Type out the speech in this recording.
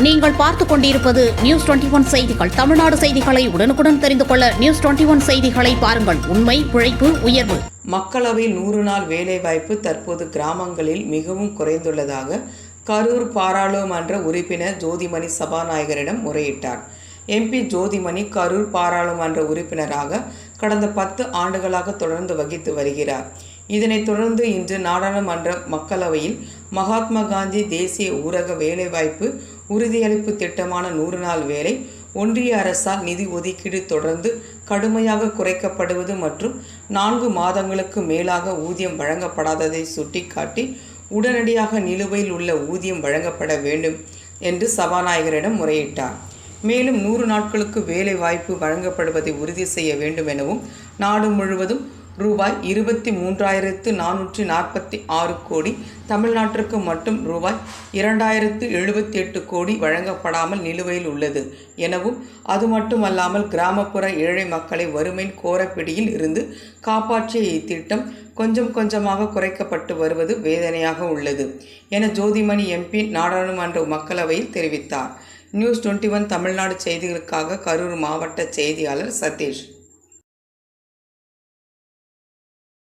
நீங்கள் பார்த்துக் கொண்டிருப்பது நியூஸ் டுவெண்டி ஒன் செய்திகள். தமிழ்நாடு செய்திகளை உடனுக்குடன் தெரிந்து கொள்ள நியூஸ் டுவெண்டி ஒன் செய்திகளை பாருங்கள். உண்மை உழைப்பு உயர்வு. மக்களவை நூறு நாள் வேலைவாய்ப்பு தற்போது கிராமங்களில் மிகவும் குறைந்துள்ளதாக கரூர் பாராளுமன்ற உறுப்பினர் ஜோதிமணி சபாநாயகரிடம் முறையிட்டார். எம்பி ஜோதிமணி கரூர் பாராளுமன்ற உறுப்பினராக கடந்த பத்து ஆண்டுகளாக தொடர்ந்து வகித்து வருகிறார். இதனைத் தொடர்ந்து இன்று நாடாளுமன்ற மக்களவையில் மகாத்மா காந்தி தேசிய ஊரக வேலைவாய்ப்பு உறுதியளிப்பு திட்டமான நூறு நாள் வேலை ஒன்றிய அரசால் நிதி ஒதுக்கீடு தொடர்ந்து கடுமையாக குறைக்கப்படுவது மற்றும் நான்கு மாதங்களுக்கு மேலாக ஊதியம் வழங்கப்படாததை சுட்டிக்காட்டி உடனடியாக நிலுவையில் உள்ள ஊதியம் வழங்கப்பட வேண்டும் என்று சபாநாயகரிடம் முறையிட்டார். மேலும் நூறு நாட்களுக்கு வேலை வாய்ப்பு வழங்கப்படுவதை உறுதி செய்ய வேண்டும் எனவும் நாடு முழுவதும் ரூபாய் இருபத்தி மூன்றாயிரத்து நானூற்றி நாற்பத்தி ஆறு கோடி தமிழ்நாட்டிற்கு மட்டும் ரூபாய் இரண்டாயிரத்து எழுபத்தி எட்டு கோடி வழங்கப்படாமல் நிலுவையில் உள்ளது. எனவும் அது மட்டுமல்லாமல் கிராமப்புற ஏழை மக்களை வறுமையின் கோரப்பிடியில் இருந்து காப்பாற்றிய இத்திட்டம் கொஞ்சம் கொஞ்சமாக குறைக்கப்பட்டு வருவது வேதனையாக உள்ளது என ஜோதிமணி எம்பி நாடாளுமன்ற மக்களவையில் தெரிவித்தார். நியூஸ் டுவெண்ட்டி ஒன் தமிழ்நாடு செய்திகளுக்காக கரூர் மாவட்ட செய்தியாளர் சதீஷ்.